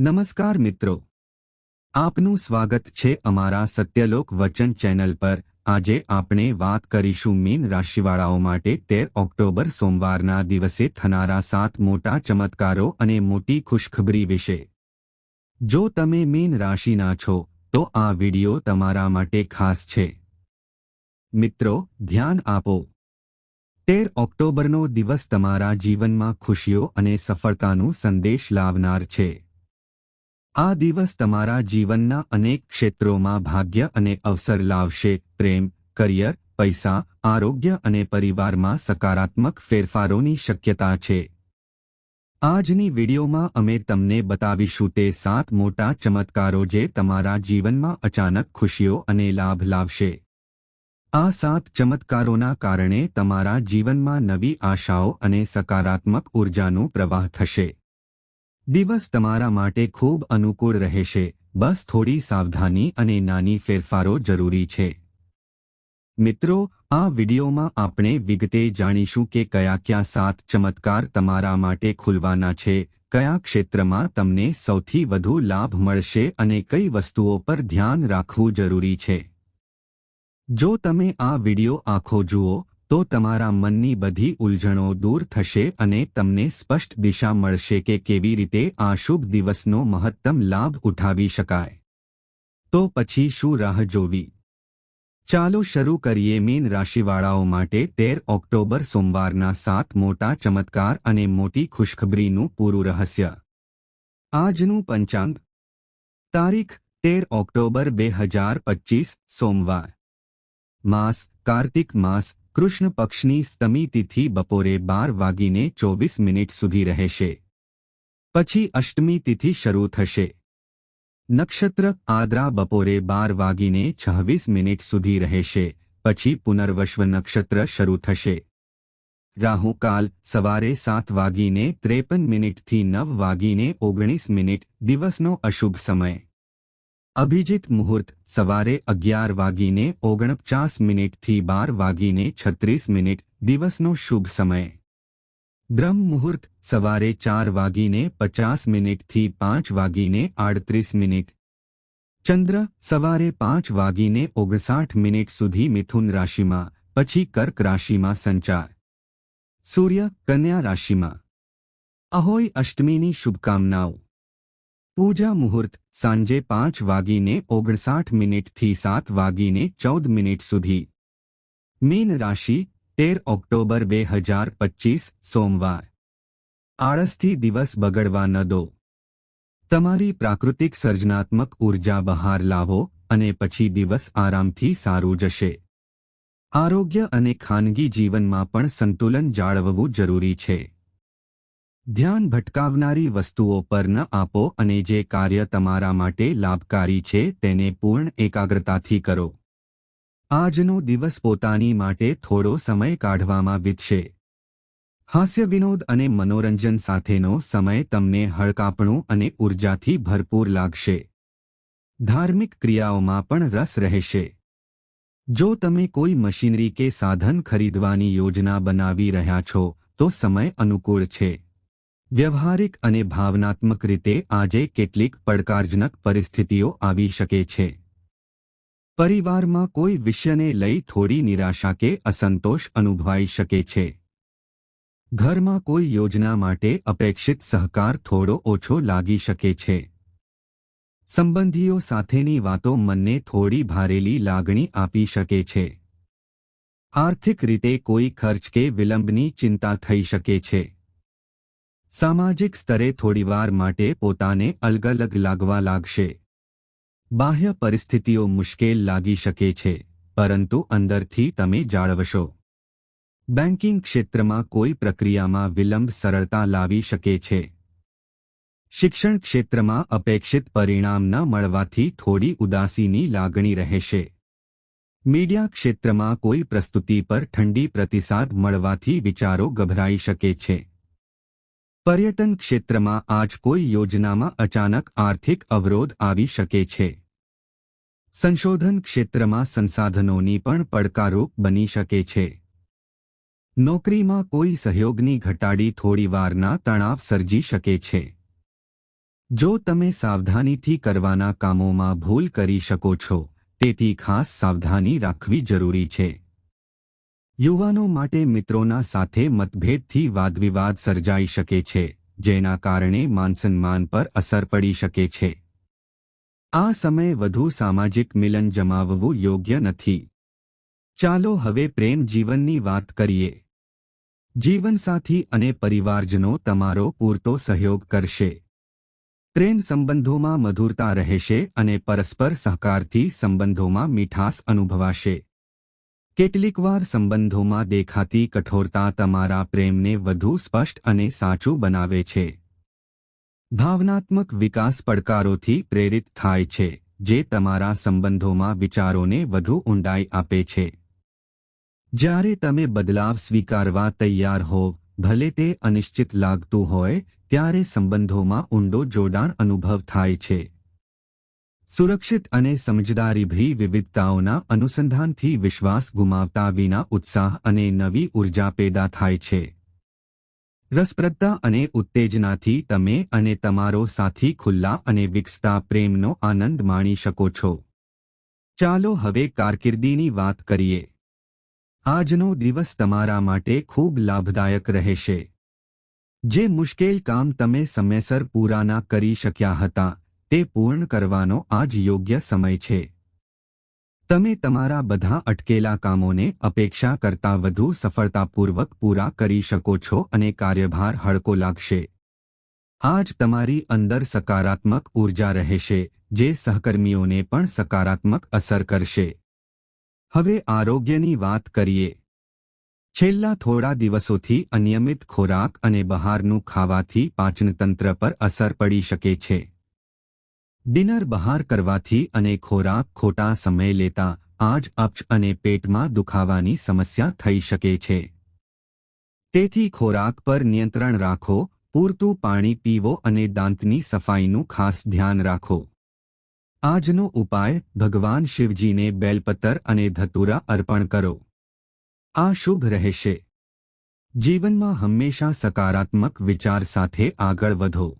નમસ્કાર મિત્રો. આપનું સ્વાગત છે અમારા સત્યલોક વચન ચેનલ પર. આજે આપણે વાત કરીશું મીન રાશિવાળાઓ માટે તેર ઓક્ટોબર સોમવારના દિવસે થનારા સાત મોટા ચમત્કારો અને મોટી ખુશખબરી વિશે. જો તમે મીન રાશિના છો, તો આ વિડિયો તમારા માટે ખાસ છે. મિત્રો, ધ્યાન આપો. તેર ઓક્ટોબરનો દિવસ તમારા જીવનમાં ખુશીઓ અને સફળતાનું સંદેશ લાવનાર છે. આ દિવસ તમારા જીવનના અનેક ક્ષેત્રોમાં ભાગ્ય અને અવસર લાવશે. પ્રેમ, કરિયર, પૈસા, આરોગ્ય અને પરિવારમાં સકારાત્મક ફેરફારોની શક્યતા છે. આજની વિડીયોમાં અમે તમને બતાવીશું તે સાત મોટા ચમત્કારો જે તમારા જીવનમાં અચાનક ખુશીઓ અને લાભ લાવશે. આ સાત ચમત્કારોના કારણે તમારા જીવનમાં નવી આશાઓ અને સકારાત્મક ઊર્જાનું પ્રવાહ થશે. દિવસ તમારા માટે ખૂબ અનુકૂળ રહેશે. બસ થોડી સાવધાની અને નાની ફેરફારો જરૂરી છે. મિત્રો, આ વિડિયોમાં આપણે વિગતે જાણીશું કે કયા કયા સાત ચમત્કાર તમારા માટે ખુલવાના છે, કયા ક્ષેત્રમાં તમને સૌથી વધુ લાભ મળશે અને કઈ વસ્તુઓ પર ધ્યાન રાખવું જરૂરી છે. જો તમે આ વિડિયો આખો જુઓ તો તમારા મનની બધી ઉલઝણો દૂર થશે અને તમને સ્પષ્ટ દિશા મળશે કે કેવી રીતે આ શુભ દિવસનો મહત્તમ લાભ ઉઠાવી શકાય. તો પછી શું રાહ જોવી? ચાલો શરૂ કરીએ મીન રાશિવાળાઓ માટે તેર ઓક્ટોબર સોમવારના સાત મોટા ચમત્કાર અને મોટી ખુશખબરીનું પૂરું રહસ્ય. આજનું પંચાંગ. તારીખ તેર ઓક્ટોબર બે હજાર પચીસ સોમવાર. માસ, કાર્તિક માસ કૃષ્ણ પક્ષની સ્તમી તિથિ બપોરે બાર વાગીને ચોવીસ મિનિટ સુધી રહેશે. પછી અષ્ટમી તિથિ શરૂ થશે. નક્ષત્ર આદ્રા બપોરે બાર વાગીને છવ્વીસ મિનિટ સુધી રહેશે. પછી પુનર્વશ્વ નક્ષત્ર શરૂ થશે. રાહુકાલ સવારે સાત વાગીને ત્રેપન મિનિટથી નવ વાગીને ઓગણીસ મિનિટ દિવસનો અશુભ સમય. અભિજીત મુહૂર્ત સવારે અગિયાર વાગીને ઓગણપચાસ મિનિટથી બાર વાગીને છત્રીસ મિનિટ દિવસનો શુભ સમય. બ્રહ્મ મુહૂર્ત સવારે ચાર વાગીને પચાસ મિનિટથી પાંચ વાગીને આડત્રીસ મિનિટ. ચંદ્ર સવારે પાંચ વાગીને ઓગણસાઠ મિનિટ સુધી મિથુન રાશિમાં, પછી કર્ક રાશિમાં સંચાર. સૂર્ય, કન્યા રાશિમાં. અહોય અષ્ટમીની શુભકામનાઓ. પૂજા મુહૂર્ત, સાંજે પાંચ વાગીને ઓગણસાઠ મિનિટથી સાત વાગીને ચૌદ મિનિટ સુધી. મીન રાશિ, તેર ઓક્ટોબર બે હજાર પચીસ, સોમવાર. આળસથી દિવસ બગડવા ન દો. તમારી પ્રાકૃતિક સર્જનાત્મક ઊર્જા બહાર લાવો અને પછી દિવસ આરામથી સારું જશે. આરોગ્ય અને ખાનગી જીવનમાં પણ સંતુલન જાળવવું જરૂરી છે. ધ્યાન ભટકાવનારી વસ્તુઓ પર ન આપો અને જે કાર્ય તમારા માટે લાભકારી છે તેને પૂર્ણ એકાગ્રતાથી કરો. આજનો દિવસ પોતાની માટે થોડો સમય કાઢવામાં વીતશે. હાસ્ય વિનોદ અને મનોરંજન સાથેનો સમય તમને હળકાપણું અને ઉર્જાથી ભરપૂર લાગશે. ધાર્મિક ક્રિયાઓમાં પણ રસ રહેશે. જો તમે કોઈ મશીનરી કે સાધન ખરીદવાની યોજના બનાવી રહ્યા છો, તો સમય અનુકૂળ છે. વ્યવહારિક અને ભાવનાત્મક રીતે આજે કેટલીક પડકારજનક પરિસ્થિતિઓ આવી શકે છે. પરિવારમાં કોઈ વિષયને લઈ થોડી નિરાશા કે અસંતોષ અનુભવાઈ શકે છે. ઘરમાં કોઈ યોજના માટે અપેક્ષિત સહકાર થોડો ઓછો લાગી શકે છે. સંબંધીઓ સાથેની વાતો મનને થોડી ભારેલી લાગણી આપી શકે છે. આર્થિક રીતે કોઈ ખર્ચ કે વિલંબની ચિંતા થઈ શકે છે. સામાજિક સ્તરે થોડીવાર માટે પોતાને અલગલગ લાગવા લાગશે. બાહ્ય પરિસ્થિતિઓ મુશ્કેલ લાગી શકે છે, પરંતુ અંદરથી તમે જાળવશો. બેન્કિંગ ક્ષેત્રમાં કોઈ પ્રક્રિયામાં વિલંબ સરળતા લાવી શકે છે. શિક્ષણ ક્ષેત્રમાં અપેક્ષિત પરિણામ ન મળવાથી થોડી ઉદાસીની લાગણી રહેશે. મીડિયા ક્ષેત્રમાં કોઈ પ્રસ્તુતિ પર ઠંડી પ્રતિસાદ મળવાથી વિચારો ગભરાઈ શકે છે. પર્યટન ક્ષેત્રમાં આજ કોઈ યોજનામાં અચાનક આર્થિક અવરોધ આવી શકે છે. સંશોધન ક્ષેત્રમાં સંસાધનોની પણ પડકારૂપ બની શકે છે. નોકરીમાં કોઈ સહયોગની ઘટાડી થોડીવારના તણાવ સર્જી શકે છે. જો તમે સાવધાનીથી કરવાના કામોમાં ભૂલ કરી શકો છો, તેથી ખાસ સાવધાની રાખવી જરૂરી છે. યુવાનો માટે મિત્રોના સાથે મતભેદથી વાદવિવાદ સર્જાઈ શકે છે, જેના કારણે માનસન્માન પર અસર પડી શકે છે. આ સમયે વધુ સામાજિક મિલન જમાવવું યોગ્ય નથી. ચાલો હવે પ્રેમ જીવનની વાત કરીએ. જીવનસાથી અને પરિવારજનો તમારો પૂરતો સહયોગ કરશે. પ્રેમ સંબંધોમાં મધુરતા રહેશે અને પરસ્પર સહકારથી સંબંધોમાં મીઠાસ અનુભવાશે. કેટલીકવાર સંબંધોમાં દેખાતી કઠોરતા તમારા પ્રેમને વધુ સ્પષ્ટ અને સાચું બનાવે છે. ભાવનાત્મક વિકાસ પડકારોથી પ્રેરિત થાય છે, જે તમારા સંબંધોમાં વિચારોને વધુ ઊંડાઈ આપે છે. જ્યારે તમે બદલાવ સ્વીકારવા તૈયાર હોવ ભલે તે અનિશ્ચિત લાગતું હોય, ત્યારે સંબંધોમાં ઊંડો જોડાણ અનુભવ થાય છે. સુરક્ષિત અને સમજદારીભરી વિવિધતાઓના અનુસંધાનથી વિશ્વાસ ગુમાવતા વિના ઉત્સાહ અને નવી ઊર્જા પેદા થાય છે. રસપ્રદતા અને ઉત્તેજનાથી તમે અને તમારો સાથી ખુલ્લા અને વિકસતા પ્રેમનો આનંદ માણી શકો છો. ચાલો હવે કારકિર્દીની વાત કરીએ. આજનો દિવસ તમારા માટે ખૂબ લાભદાયક રહેશે. જે મુશ્કેલ કામ તમે સમયસર પૂરા ના કરી શક્યા હતા તે પૂર્ણ કરવાનો આજ યોગ્ય સમય છે. તમે તમારા બધા અટકેલા કામોને અપેક્ષા કરતાં વધુ સફળતાપૂર્વક પૂરા કરી શકો છો અને કાર્યભાર હળકો લાગશે. આજ તમારી અંદર સકારાત્મક ઊર્જા રહેશે, જે સહકર્મીઓને પણ સકારાત્મક અસર કરશે. હવે આરોગ્યની વાત કરીએ. છેલ્લા થોડા દિવસોથી અનિયમિત ખોરાક અને બહારનું ખાવાથી પાચનતંત્ર પર અસર પડી શકે છે. ડિનર બહાર કરવાથી અને ખોરાક ખોટા સમય લેતા આજ અપચ અને પેટમાં દુખાવાની સમસ્યા થઈ શકે છે. તેથી ખોરાક પર નિયંત્રણ રાખો, પૂરતું પાણી પીવો અને દાંતની સફાઈનું ખાસ ધ્યાન રાખો. આજનો ઉપાય, ભગવાન શિવજીને બેલપત્તર અને ધતુરા અર્પણ કરો. આ શુભ રહેશે. જીવનમાં હંમેશા સકારાત્મક વિચાર સાથે આગળ વધો.